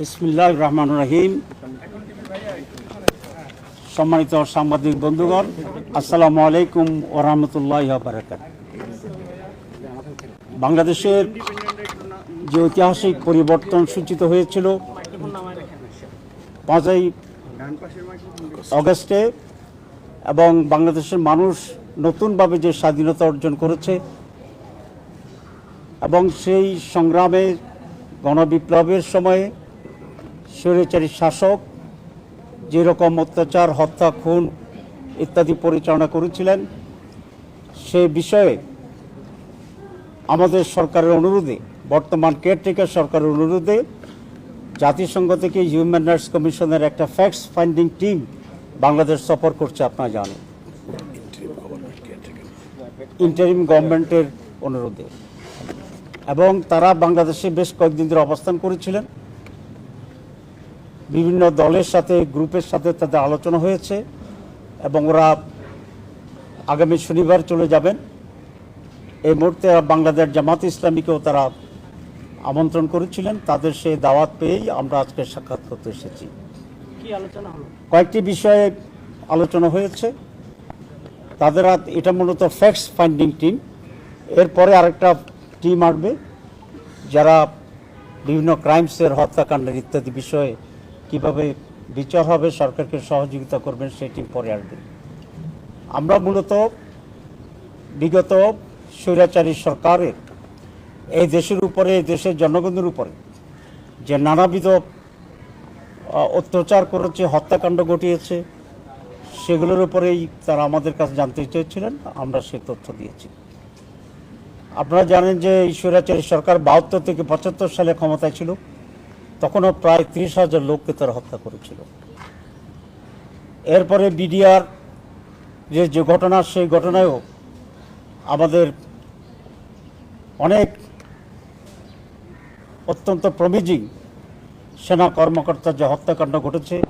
বিসমিল্লাহ রহমান রহিম। সম্মানিত সাংবাদিক বন্ধুগণ, আসসালামু আলাইকুম ওরহমতুল্লাহ বারাকাত বাংলাদেশের যে ঐতিহাসিক পরিবর্তন সূচিত হয়েছিল, পাঁচই অগস্টে এবং বাংলাদেশের মানুষ নতুনভাবে যে স্বাধীনতা অর্জন করেছে এবং সেই সংগ্রামে গণবিপ্লবের সময়ে স্বৈরাচারী শাসক, যেরকম অত্যাচার, হত্যা, খুন ইত্যাদি পরিচালনা করেছিলেন, সে বিষয়ে আমাদের সরকারের অনুরোধে, বর্তমান কেয়ারটেকার সরকারের অনুরোধে জাতিসংঘ থেকে হিউম্যান রাইটস কমিশনের একটা ফ্যাক্টস ফাইন্ডিং টিম বাংলাদেশ সফর করছে, আপনারা জানেন। ইন্টারিম গভর্নমেন্টের অনুরোধে। এবং তারা বাংলাদেশে বেশ কয়েকদিন ধরে অবস্থান করেছিলেন। বিভিন্ন দলের সাথে গ্রুপের সাথে তাদের আলোচনা হয়েছে এবং ওরা আগামী শনিবার চলে যাবেন। এই মুহূর্তে বাংলাদেশ জামাত ইসলামীকেও তারা আমন্ত্রণ করেছিলেন। তাদের সেই দাওয়াত পেয়েই আমরা আজকে সাক্ষাৎ করতে এসেছি। কয়েকটি বিষয়ে আলোচনা হয়েছে। তাদের এটা মূলত ফ্যাক্টস ফাইন্ডিং টিম এরপরে আরেকটা টিম আসবে যারা বিভিন্ন ক্রাইমসের হত্যাকাণ্ডের ইত্যাদি বিষয়ে কীভাবে বিচার হবে, সরকারকে সহযোগিতা করবেন সেটি পরে আসবে আমরা মূলত বিগত স্বৈরাচারী সরকারের এই দেশের উপরে, এই দেশের জনগণের উপরে যে নানাবিধ অত্যাচার করেছে, হত্যাকাণ্ড ঘটিয়েছে, সেগুলোর উপরেই তারা আমাদের কাছে জানতে চেয়েছিলেন, আমরা সে তথ্য দিয়েছি। আপনারা জানেন যে এই স্বৈরাচারী সরকার বাহাত্তর থেকে পঁচাত্তর সালে ক্ষমতায় ছিল। তখনও প্রায় ত্রিশ হাজার লোককে তারা হত্যা করেছিল। এরপরে বিডিআর যে যে ঘটনা, সেই ঘটনায়ও আমাদের অনেক অত্যন্ত প্রমিজিং সেনা কর্মকর্তার যে হত্যাকাণ্ড ঘটেছে,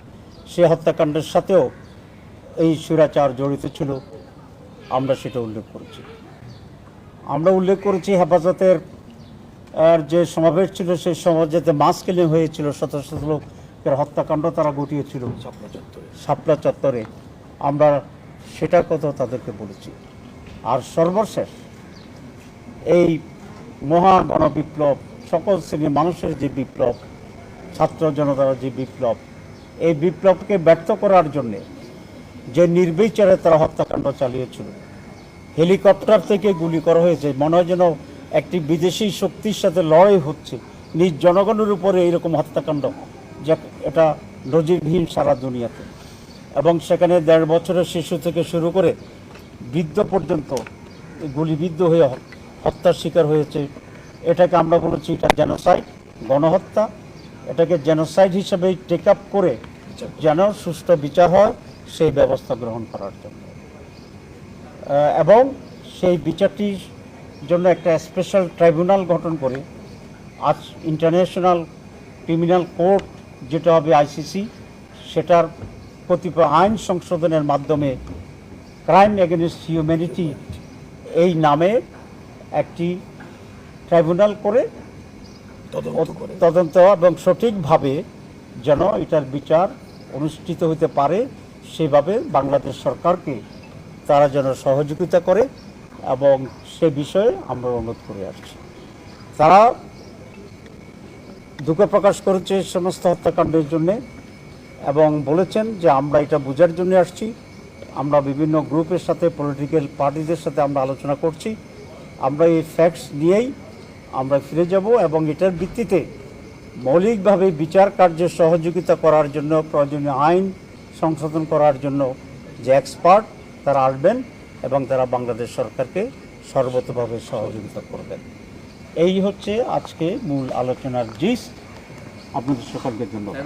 সেই হত্যাকাণ্ডের সাথেও এই সুরাচার জড়িত ছিল। আমরা সেটা উল্লেখ করেছি। আমরা উল্লেখ করেছি হেফাজতের আর যে সমাবেশ ছিল সেই সমাজেতে মাস কিলিং হয়েছিল শত শত লোকের হত্যাকাণ্ড তারা ঘটিয়েছিল। শাপলা চত্বরে। আমরা সেটার কথা তাদেরকে বলেছি। আর সর্বশেষ এই মহা গণবিপ্লব সকল শ্রেণির মানুষের যে বিপ্লব ছাত্র জনতার যে বিপ্লব এই বিপ্লবকে ব্যর্থ করার জন্যে যে নির্বিচারে তারা হত্যাকাণ্ড চালিয়েছিল হেলিকপ্টার থেকে গুলি করা হয়েছে মনে হয় যেন একটি বিদেশি শক্তির সাথে লড়াই হচ্ছে। নিজ জনগণের উপরে এইরকম হত্যাকাণ্ড, যা এটা নজিরবিহীন সারা দুনিয়াতে। এবং সেখানে দেড় বছরের শিশু থেকে শুরু করে বৃদ্ধ পর্যন্ত গুলিবিদ্ধ হয়ে হত্যার শিকার হয়েছে। এটাকে আমরা বলেছি এটা জেনোসাইড গণহত্যা। এটাকে জেনোসাইড হিসেবে টেক আপ করে যেন সুষ্ঠু বিচার হয়, সেই ব্যবস্থা গ্রহণ করার জন্য। এবং সেই বিচারটির জন্য একটা স্পেশাল ট্রাইব্যুনাল গঠন করে। আজ ইন্টারন্যাশনাল ক্রিমিনাল কোর্ট যেটা হবে আইসিসি সেটার কতিপয় আইন সংশোধনের মাধ্যমে ক্রাইম এগেনস্ট হিউম্যানিটি এই নামে একটি ট্রাইব্যুনাল করে। তদন্ত এবং সঠিকভাবে যেন এটার বিচার অনুষ্ঠিত হতে পারে সেভাবে বাংলাদেশ সরকারকে তারা যেন সহযোগিতা করে এবং সে বিষয়ে আমরা অনুরোধ করে আসছি। তারা দুঃখ প্রকাশ করেছে সমস্ত হত্যাকাণ্ডের জন্যে এবং বলেছেন যে আমরা এটা বোঝার জন্য আসছি। আমরা বিভিন্ন গ্রুপের সাথে পলিটিক্যাল পার্টিদের সাথে আমরা আলোচনা করছি। আমরা এই ফ্যাক্টস নিয়েই আমরা ফিরে যাব এবং এটার ভিত্তিতে মৌলিকভাবে বিচার কার্যে সহযোগিতা করার জন্য, প্রয়োজনীয় আইন সংশোধন করার জন্য যে এক্সপার্ট তারা আসবেন এবং তারা বাংলাদেশ সরকারকে সর্বতভাবে সহযোগিতা করবেন। এই হচ্ছে আজকে মূল আলোচনার জিস আপনাদের সকলকে ধন্যবাদ।